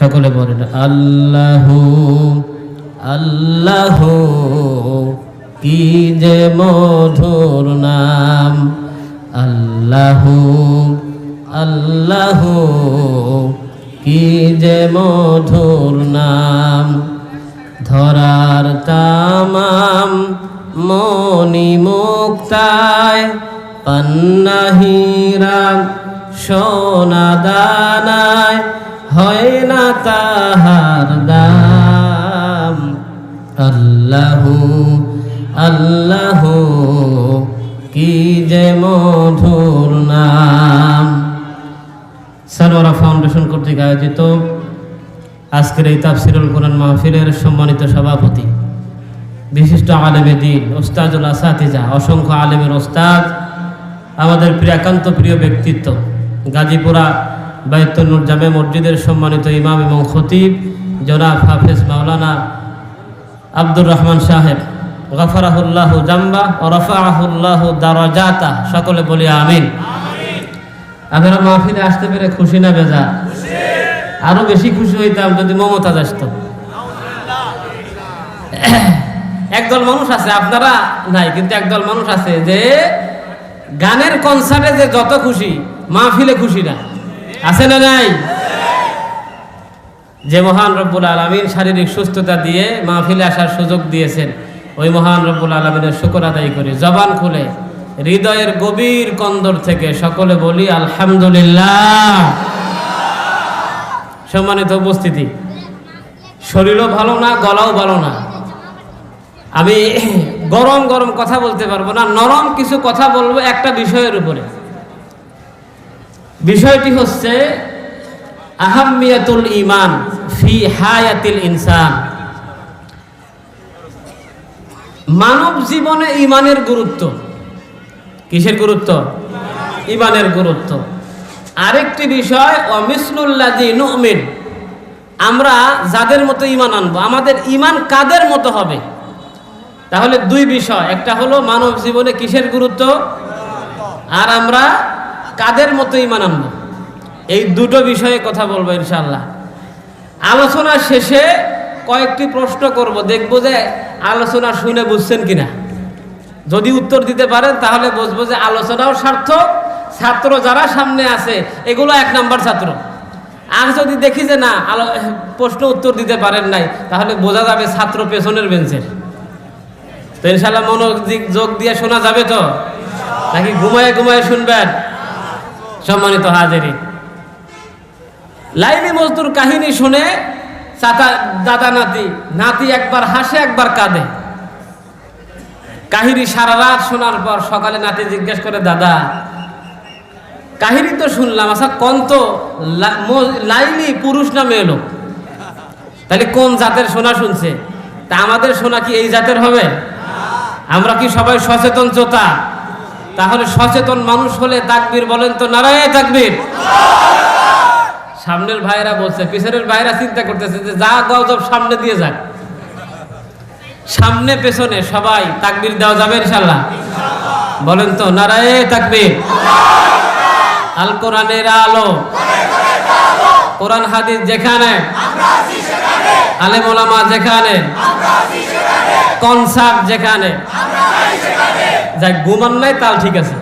সকলে বলেন, আল্লাহ আল্লাহ, কি যে মধুর নাম। আল্লাহ আল্লাহ, কি যে মধুর নাম। ধরার তামাম মনি মুক্তায় পান্নাহিরা সোনা দানায় হয় না তাহার দাম। আল্লাহু আল্লাহু, কি যে মধুর নাম। সারোয়ারা ফাউন্ডেশন কর্তৃক আয়োজিত আজকের এই তাফসিরুল কোরআন মাহফিলের সম্মানিত সভাপতি, বিশিষ্ট আলেমে দিন ওস্তাজুল আসাতিজা, অসংখ্য আলেমের ওস্তাদ, আমাদের প্রিয় একান্ত প্রিয় ব্যক্তিত্ব, গাজীপুরা বায়তুল্নুর জামে মসজিদের সম্মানিত ইমাম এবং খতিব জনাব হাফেজ মাওলানা আব্দুর রহমান সাহেব। গফরাহুল্লাহ জাম্বা ও রফাহুল্লাহ দারাজাতা। সকলে বলি আমিন। আপনারা মাহফিলে আসতে পেরে খুশি না বেজা? আরও বেশি খুশি হইতাম যদি মমতাজ আসতো। একদল মানুষ আছে, আপনারা নাই, কিন্তু একদল মানুষ আছে যে গানের কনসার্টে যে যত খুশি, মাহফিলে খুশি না। আছে না নাই? যে মহান রব্বুল আলমিন শারীরিক সুস্থতা দিয়ে মাহফিলে আসার সুযোগ দিয়েছেন, ওই মহান রব্বুল আলমিনের শুকর আদায় করি। জবান খুলে, হৃদয়ের গভীর কন্দর থেকে সকলে বলি, আলহামদুলিল্লাহ। সম্মানিত উপস্থিতি, শরীরও ভালো না, গলাও ভালো না। আমি গরম গরম কথা বলতে পারব না, নরম কিছু কথা বলব একটা বিষয়ের উপরে। বিষয়টি হচ্ছে আহামিয়াতুল ইমান ফি হায়াতিল ইনসান। মানব জীবনে ইমানের গুরুত্ব। কিসের গুরুত্ব? ইমানের গুরুত্ব। আরেকটি বিষয় অমিসলুল্লাজি নুমিন। আমরা যাদের মতো ইমান আনব, আমাদের ইমান কাদের মতো হবে? তাহলে দুই বিষয়। একটা হলো মানব জীবনে কিসের গুরুত্ব? আর আমরা কাদের মতো ইমান আনব? এই দুটো বিষয়ে কথা বলব ইনশাল্লাহ আলোচনা শেষে কয়েকটি প্রশ্ন করব, দেখব যে আলোচনা শুনে বুঝছেন কিনা। যদি উত্তর দিতে পারেন, তাহলে বুঝব যে আলোচনাও সার্থক, ছাত্র যারা সামনে আছে, এগুলো এক নাম্বার ছাত্র। আর যদি দেখি যে না, আলো, প্রশ্ন উত্তর দিতে পারেন নাই, তাহলে বোঝা যাবে ছাত্র পেছনের বেঞ্চের। তো ইনশাল্লাহ মনোযোগ যোগ দিয়ে শোনা যাবে তো? নাকি ঘুমায় ঘুমায় শুনবেন? সম্মানিত হাজারি লাইলি মজদুর কাহিনী শুনে চাচা, দাদা, নাতি নাতি একবার হাসে, একবার কাঁদে। কাহিনী সারা রাত শোনার পর সকালে নাতি জিজ্ঞেস করে, দাদা, কাহিনী তো শুনলাম আচ্ছা কোন তো লাইলি পুরুষ না মেয়ে লোক? তাহলে কোন জাতের সোনা শুনছে? তা আমাদের সোনা কি এই জাতের হবে? আমরা কি সবাই সচেতন চোতা তাহলে সচেতন মানুষ হলে তাকবীর বলেন তো নারায় তাকবীর। সামনের ভাইরা বলছে, পিছনের ভাইরা চিন্তা করতেছে যে যা গজব সামনে দিয়ে যাক। সামনে পেছনে সবাই তাকবীর দেওয়া যাবে ইনশাল্লাহ। বলেন তো নারায় তাকবীর। আল কোরআনের আলো। কোরআন হাদিস যেখানে। আলেম ওলামা যেখানে। কনসার্ট যেখানে। যাই ঘুমান নাই তাল ঠিক আছে।